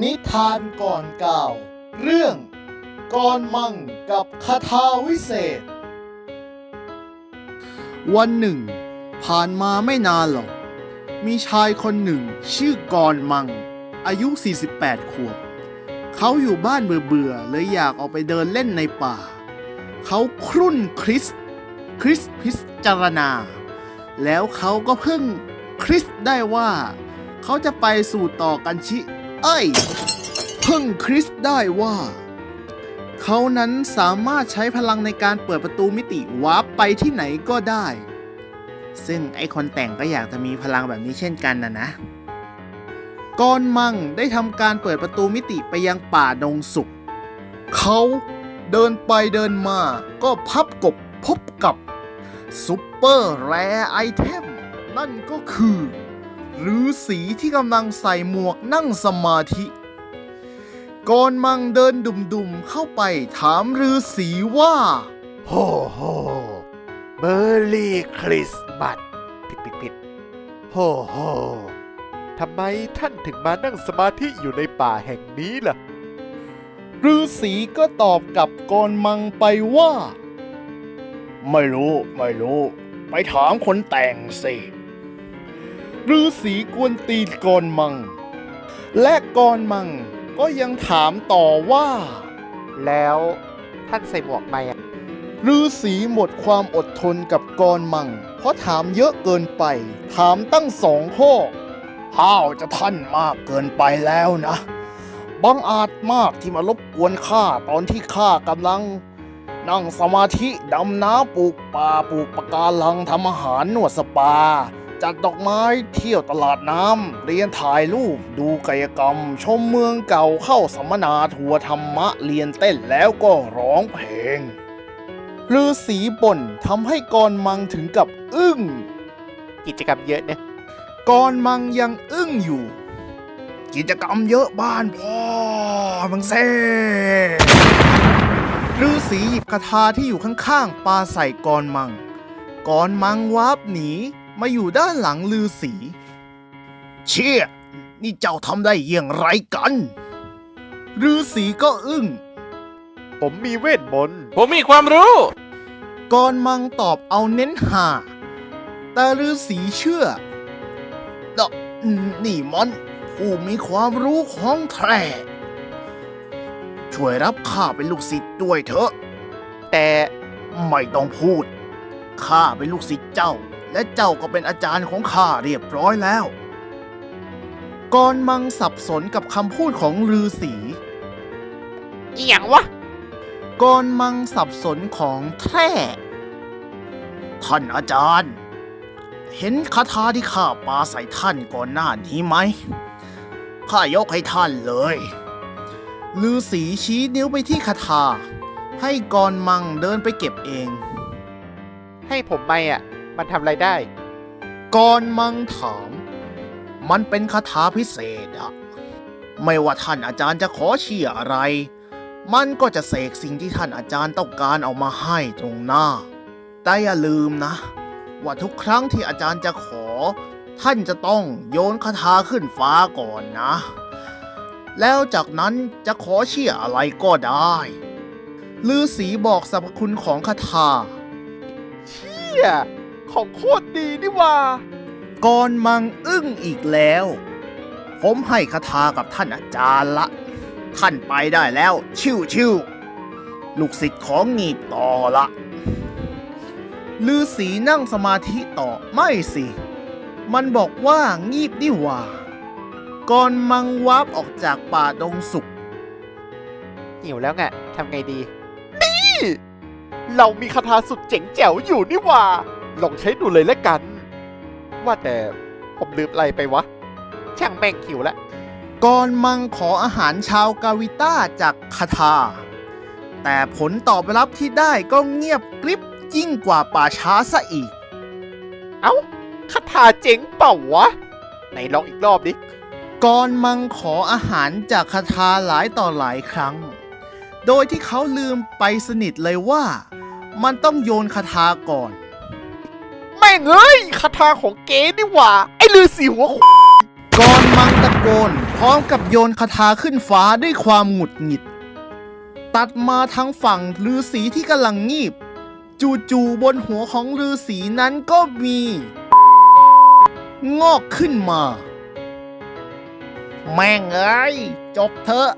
นิทานก่อนเก่า เรื่องกรมังกับคาถาวิเศษ วันหนึ่ง ผ่านมาไม่นานหรอก มีชายคนหนึ่งชื่อกรมัง อายุ 48 ขวบ เขาอยู่บ้านเบื่อๆเลยอยากออกไปเดินเล่นในป่า เขาครุ่นคริส คริสพิจารณา แล้วเขาก็เพิ่งคริสได้ว่า เขาจะไปสู่ต่อกันชิ เอ้ย เพิ่งคริสได้ว่า เขานั้นสามารถใช้พลังในการเปิดประตูมิติวาร์ปไปที่ไหนก็ได้ ซึ่งไอคนแต่งก็อยากจะมีพลังแบบนี้เช่นกันนะนะกอนมังได้ทำการเปิดประตูมิติไปยังป่าดงสุกเขาเดินไปเดินมาก็พับกบพบกับ ซุปเปอร์แรไอเทม นั่นก็คือ ฤาษีที่กำลังใส่หมวกนั่งสมาธิกอนมังเดินดุ่มๆเข้าไปถามฤาษีว่าโฮโฮเบอร์รี่คริสต์มาสผิดผิดผิดโฮโฮทำไมท่านถึงมานั่งสมาธิอยู่ในป่าแห่งนี้ล่ะฤาษีก็ตอบกับกอนมังไปว่า ไม่รู้ ไม่รู้ ไปถามคนแต่งสิ ฤาษีกวนตีนกอนมัง และกอนมังก็ยังถามต่อว่า แล้วท่านใส่หมวกไหมอะฤาษีหมดความอดทนกับกอนมัง เพราะถามเยอะเกินไป ถามตั้งสองข้อห้าวจะท่านมากเกินไปแล้วนะบังอาจมากที่มารบกวนข้าตอนที่ข้ากำลัง นั่งสมาธิดำน้ำปลูกป่าปลูกปะการังทำอาหารนวดสปา จัดดอกไม้เที่ยวตลาดน้ำเรียนถ่ายรูป ดูกายกรรม ชมเมืองเก่าเข้าสัมมนาทัวร์ธรรมะเรียนเต้นแล้วก็ร้องเพลงฤาษีบ่นทำให้กรมังถึงกับอึ้ง กิจกรรมเยอะเนี่ยกรมังยังอึ้งอยู่ กิจกรรมเยอะบ้านพ่อมังเซ่ฤาษีหยิบคาถาที่อยู่ข้างๆปาใส่กรมังกรมังวาบหนี มาอยู่ด้านหลังฤาษีเชี่ย นี่เจ้าทำได้เยี่ยงไรกันฤาษีก็อึ้ง ผมมีเวทมนต์ ผมมีความรู้กรมังตอบเอาเน้นหา แต่ฤาษีเชื่อดอกนี่มันผู้มีความรู้ของแท้ช่วยรับข้าเป็นลูกศิษย์ด้วยเถอะ แต่ไม่ต้องพูด ข้าเป็นลูกศิษย์เจ้า และเจ้าก็เป็นอาจารย์ของข้าเรียบร้อยแล้วกรมังสับสนกับคำพูดของฤาษีอีหยังวะกรมังสับสนของแท้ท่านอาจารย์ เห็นคาถาที่ข้าปาใส่ท่านก่อนหน้านี้ไหมข้ายกให้ท่านเลยฤาษีชี้นิ้วไปที่คาถาให้กรมังเดินไปเก็บเอง ให้ผมไหมอะ มันทำอะไรได้กรมังถาม มันเป็นคาถาพิเศษอะไม่ว่าท่านอาจารย์จะขอเชี่ยอะไร มันก็จะเสกสิ่งที่ท่านอาจารย์ต้องการเอามาให้ตรงหน้า แต่อย่าลืมนะ ว่าทุกครั้งที่อาจารย์จะขอ ท่านจะต้องโยนคาถาขึ้นฟ้าก่อนนะ แล้วจากนั้นจะขอเชี่ยอะไรก็ได้ฤาษีบอกสรรพคุณของคาถาเชี่ย ของโคตรดีนี่หว่ากรมังอึ้งอีกแล้ว ผมให้คาถากับท่านอาจารย์ละ ท่านไปได้แล้ว ชิวชิวๆลูกศิษย์ของงีบต่อละลือสีนั่งสมาธิต่อไม่สิ มันบอกว่างีบนี่หว่ากรมังวับออกจากป่าดงสุกหิวแล้วไงทำไงดี นี่ เรามีคาถาสุดเจ๋งแจ๋วอยู่นี่หว่า ลองใช้ดูเลยแล้วกัน ว่าแต่ผมลืมอะไรไปวะ ช่างแม่งหิวแล้วกรมังขออาหารชาวกาวิต้าจากคาถาแต่ผลตอบรับที่ได้ก็เงียบกริบยิ่งกว่าป่าช้าซะอีก เอ้าคาถาเจ๋งเปล่าวะ ไหนลองอีกรอบดิกรมังขออาหารจากคาถาหลายต่อหลายครั้ง โดยที่เขาลืมไปสนิทเลยว่า มันต้องโยนคาถาก่อน แม่งเอ้ยคาถาของเก๋นี่หว่า ไอ้ลือสีหัวกรมังตะโกน พร้อมกับโยนคาถาขึ้นฟ้าด้วยความหงุดหงิด ตัดมาทางฝั่งฤาษีที่กำลังงีบ จู่ๆบนหัวของฤาษีนั้นก็มี งอกขึ้นมา แม่งเอ้ยจบเถอะ